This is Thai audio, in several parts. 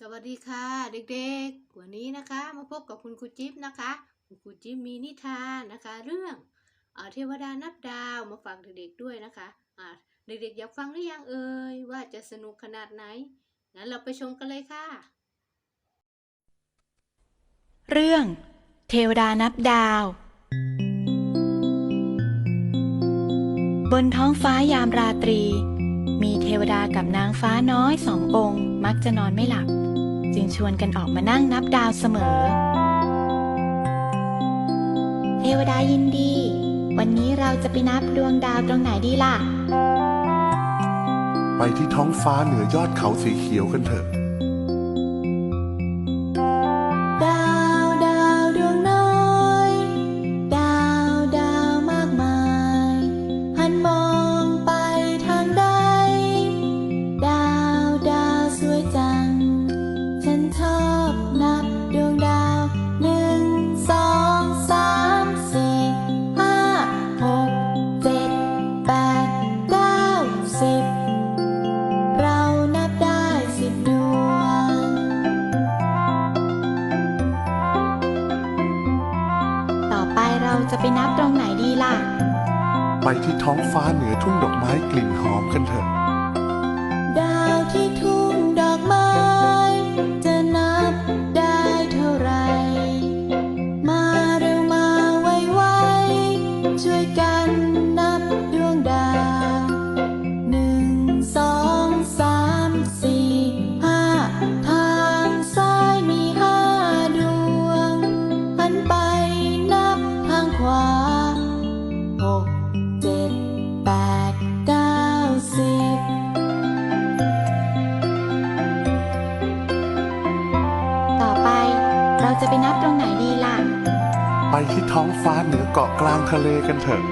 สวัสดีค่ะเด็กๆ วันนี้นะคะ มาพบกับคุณครูจิ๊บนะคะ คุณครูจิ๊บมีนิทานนะคะ เรื่องเทวดานับดาวมาฝากเด็กๆด้วยนะคะเด็กๆอยากฟังหรือยังเอ่ยว่าจะสนุกขนาดไหนงั้นเราไปชมกันเลยค่ะ เรื่อง เทวดานับดาว บนท้องฟ้ายามราตรีมีเทวดากับนางฟ้าน้อยสององค์ มักจะนอนไม่หลับ จึงชวนกันออกมานั่งนับดาวเสมอ เทวดายินดี วันนี้เราจะไปนับดวงดาวตรงไหนดีล่ะ ไปที่ท้องฟ้าเหนือยอดเขาสีเขียวกันเถอะ ไปที่ท้องฟ้าเหนือทุ่งดอกไม้กลิ่นหอมกันเถอะ นับตรงไหนดีล่ะ ไปที่ท้องฟ้าเหนือเกาะกลางทะเลกันเถอะ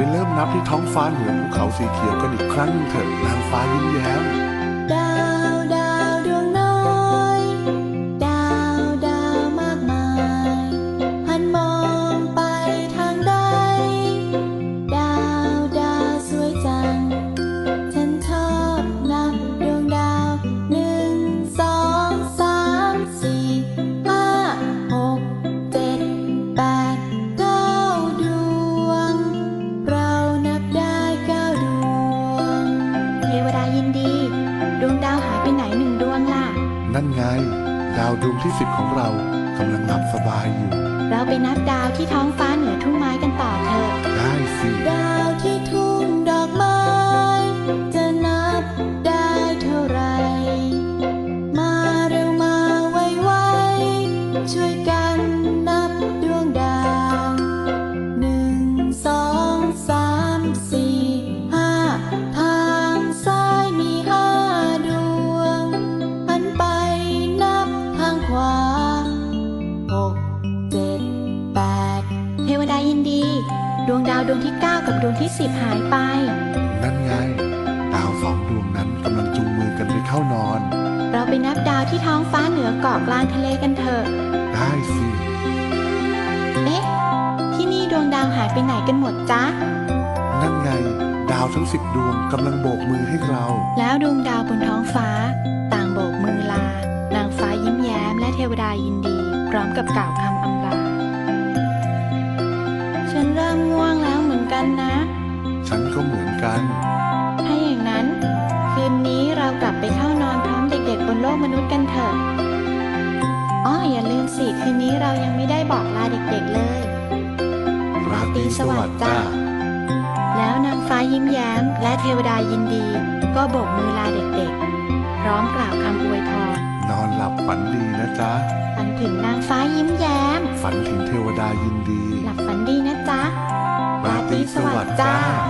ไปเริ่มนับที่ท้องฟ้าเหนือภูเขาสีเขียวกันอีกครั้งหนึ่งเถอะนางฟ้ายิ้มแย้ม ที่สิบของเรากำลังหลับสบายอยู่ เราไปนับดาวที่ท้องฟ้าเหนือทุ่งไม้กันต่อ ดวงดาวดวงที่ 9 กับดวงที่ 10 หายไป นั่นไง ดาวสองดวงนั้นกำลังจูงมือกันไปเข้านอน เราไปนับดาวที่ท้องฟ้าเหนือเกาะกลางทะเลกันเถอะ ได้สิ เอ๊ะ ที่นี่ดวงดาวหายไปไหนกันหมดจ๊ะ นั่นไง ดาวทั้งสิบดวงกำลังโบกมือให้เรา แล้วดวงดาวบนท้องฟ้า ต่างโบกมือลา นางฟ้ายิ้มแย้มและเทวดายินดี พร้อมกับกล่าวคำอำ กันนะ ฉันก็เหมือนกัน ถ้าอย่างนั้น คืนนี้เรากลับไปเข้านอนพร้อมเด็กๆ บนโลกมนุษย์กันเถอะอ้ออย่าลืมสิ คืนนี้เรายังไม่ได้บอกลาเด็กๆเลยราตรีสวัสดิ์จ้าแล้วนางฟ้ายิ้มแย้ม และเทวดายินดี ก็โบกมือลาเด็กๆ พร้อมกล่าวคำอวยพรนอนหลับฝันดีนะจ๊ะ ฝันถึงนางฟ้ายิ้มแย้ม ฝันถึงเทวดายินดี สวัสดีจ้า